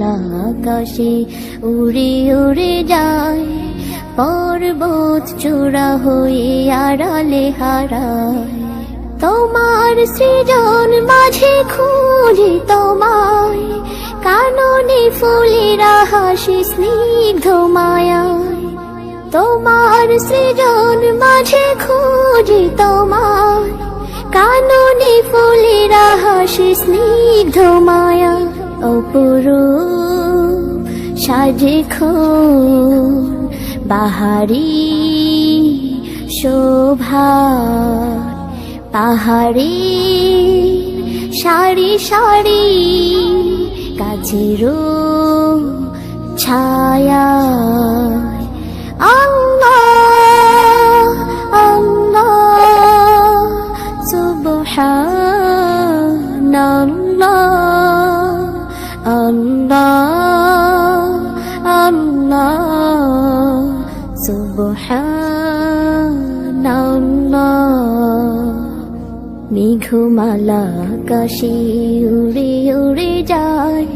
মেঘমালা আকাশে উড়ে উড়ে যায়। পর্বত চূড়া হয়ে আড়ালে হারায়। তোমার সৃজন মাঝে খুঁজি তোমায়। কাননে ফুলেরা হাসি স্নিগ্ধ মায়ায়। তোমার সৃজন মাঝে খুঁজি তোমায়। কাননে ফুলেরা হাসি স্নিগ্ধ মায়া অপরূপ সাজে বাহারি শোভা পাহাড়ি সারি সারি কাছেরও ছায়া। আল্লাহ আল্লাহ সুবহানাল্লাহ। আল্লাহ আল্লাহ, সুবহানাল্লাহ। মেঘমালা আকাশে উড়ে উড়ে যায়,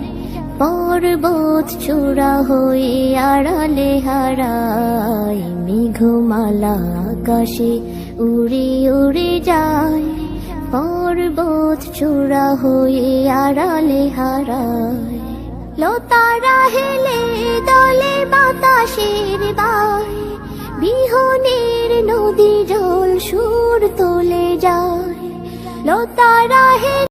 পর্বত চূড়া হয়ে আড়ালে হারায়। মেঘমালা আকাশে উড়ে উড়ে যায়, পর্বত চূড়া হয়ে আড়ালে হারায়। লতারা হেলে দলে বাতাসের বাই বিহনের নদী জল সুর তোলে যায়। লতারা হেলে